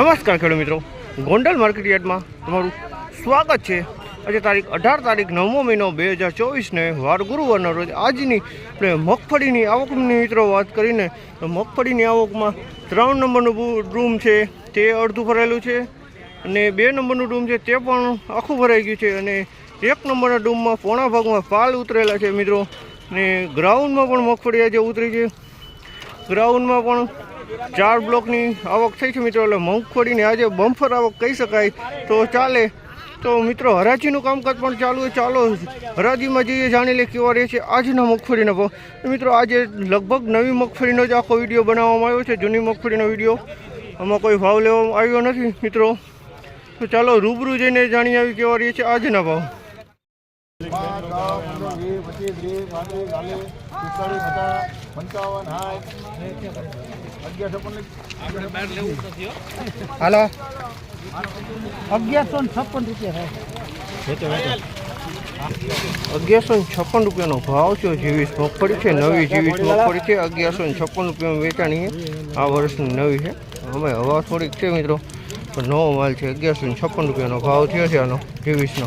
નમસ્કાર ખેડૂત મિત્રો. ગોંડલ માર્કેટ યાર્ડમાં તમારું સ્વાગત છે. આજે તારીખ અઢાર તારીખ નવમો મહિનો બે હજાર ચોવીસને વાર ગુરુવારના રોજ આજની આપણે મગફળીની આવકની મિત્રો વાત કરીને, તો મગફળીની આવકમાં ત્રણ નંબરનું રૂમ છે, તે અડધું ભરેલું છે અને બે નંબરનું રૂમ છે, તે પણ આખું ભરાઈ ગયું છે અને એક નંબરના ડૂમમાં પોણા ભાગમાં પાલ ઉતરેલા છે મિત્રો. અને ગ્રાઉન્ડમાં પણ મગફળી આજે ઉતરી છે. ગ્રાઉન્ડમાં પણ ચાર બ્લોકની આવક થઈ છે મિત્રો એટલે મગફળીની આજે બમ્ફર આવક કહી શકાય. તો ચાલે. તો મિત્રો હરાજીનું કામકાજ પણ ચાલુ હોય ચાલો હરાજીમાં જઈએ જાણી લે કેવા રહે છે આજના મગફળીના ભાવ. મિત્રો આજે લગભગ નવી મગફળીનો જ આખો વીડિયો બનાવવામાં આવ્યો છે. જૂની મગફળીનો વીડિયો. આમાં કોઈ ભાવ લેવામાં આવ્યો નથી મિત્રો. તો ચાલો રૂબરૂ જઈને જાણી આવી કેવા રહે છે આજના ભાવ. પાંચ, ગામ પંદર, વીસ, પચીસ, ત્રીસ, પાંત્રીસ, ચાલીસ, પિસ્તાળીસ, પચાસ, પંચાવન, હાલો. અગિયારસો ને છપ્પન રૂપિયા થાય. અગિયારસો ને છપ્પન રૂપિયાનો ભાવ છે જીવીસ મગફળી છે નવી જીવીસ મગફળી છે અગિયારસો ને છપ્પન રૂપિયામાં વેચાણી છે. આ વર્ષની નવી છે. અમે હવા થોડીક છે મિત્રો પણ નવો માલ છે. અગિયારસો ને છપ્પન રૂપિયાનો ભાવ થયો છે આનો જીવીસનો.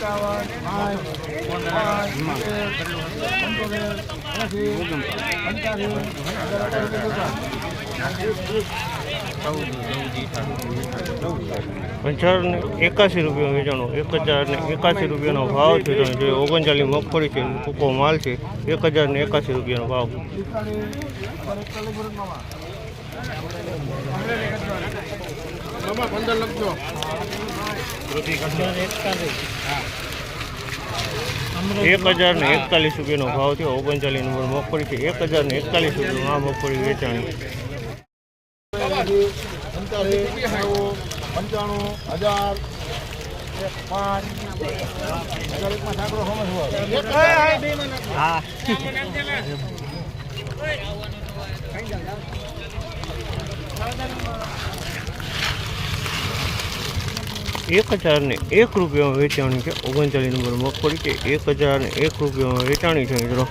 સાઠ, પાંચ, એકાસી રૂપિયા વેચાણો. એક હજાર ને એકાસી રૂપિયાનો ભાવ છે. જે ઓગણચાલીસ મગફળી છે ટૂંકો માલ છે. એક હજાર ને એકાસી રૂપિયાનો ભાવ. મામા, પંદર લખજો. એક હજાર ને એકતાલીસ રૂપિયાનો ભાવ થયો. ઓગણચાલીસ નંબર મગફળી છે. એક હજાર ને એકતાલીસ રૂપિયામાં આ મગફળી વેચાણી. પંચાણું હજાર પાંચ હજાર એકમાં સાંકળો સમજ હોય એક હજારને એક રૂપિયામાં વેચાણી છે. ઓગણચાલીસ નંબર મગફળી છે. એક હજારને એક રૂપિયામાં વેચાણી છે મિત્રો.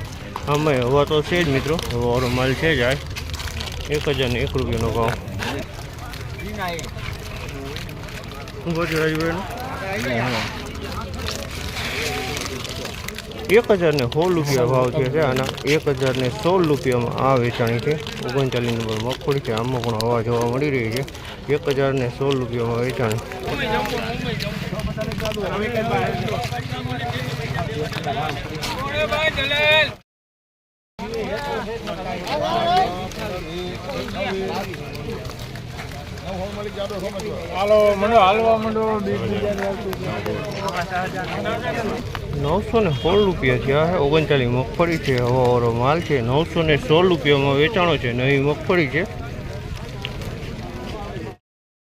આમાં હવા તો છે જ મિત્રો. હવાવાળો માલ છે જ આ. એક હજારને એક રૂપિયાનો ભાવ. એક હજારને સોળ રૂપિયા ભાવ છે છે આના. એક હજારને સોળ રૂપિયામાં આ વેચાણી છે. ઓગણચાલીસ નંબર મગફળી છે. આમાં પણ હવા જોવા મળી રહી છે. એક હજારને સોળ રૂપિયામાં વેચાણી. હાલો મંડો હાલવા નવસો ને સોળ રૂપિયા છે. છે ઓગણચાલીસ મગફળી છે. હવાવાળો માલ છે. નવસો ને સોળ રૂપિયામાં વેચાણો છે. નવી મગફળી છે.